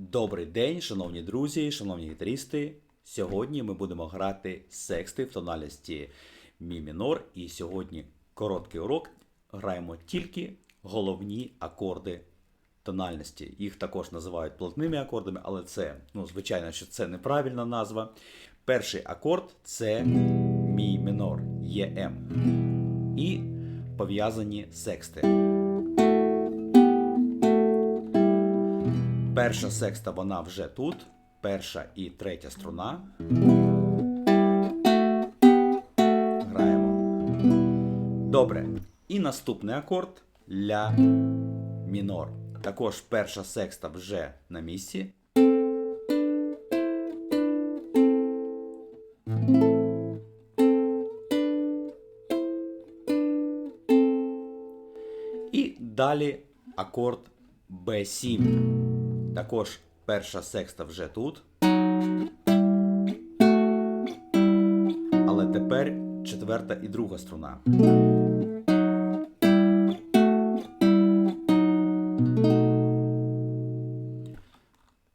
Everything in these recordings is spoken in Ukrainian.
Добрий день, шановні друзі, шановні гітаристи. Сьогодні ми будемо грати сексти в тональності мі мінор. І сьогодні короткий урок. Граємо тільки головні акорди тональності. Їх також називають плотними акордами, але це, ну, звичайно, що це неправильна назва. Перший акорд це мі мінор, ЄМ. І пов'язані сексти. Перша секста вона вже тут. Перша і третя струна. Граємо. Добре. І наступний акорд ля мінор. Також перша секста вже на місці. І далі акорд B7. Також перша секста вже тут. Але тепер четверта і друга струна.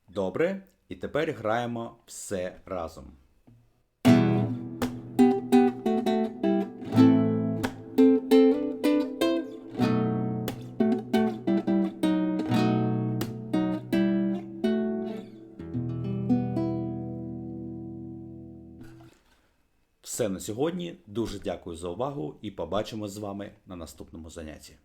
Добре. І тепер граємо все разом. Все на сьогодні. Дуже дякую за увагу і побачимось з вами на наступному занятті.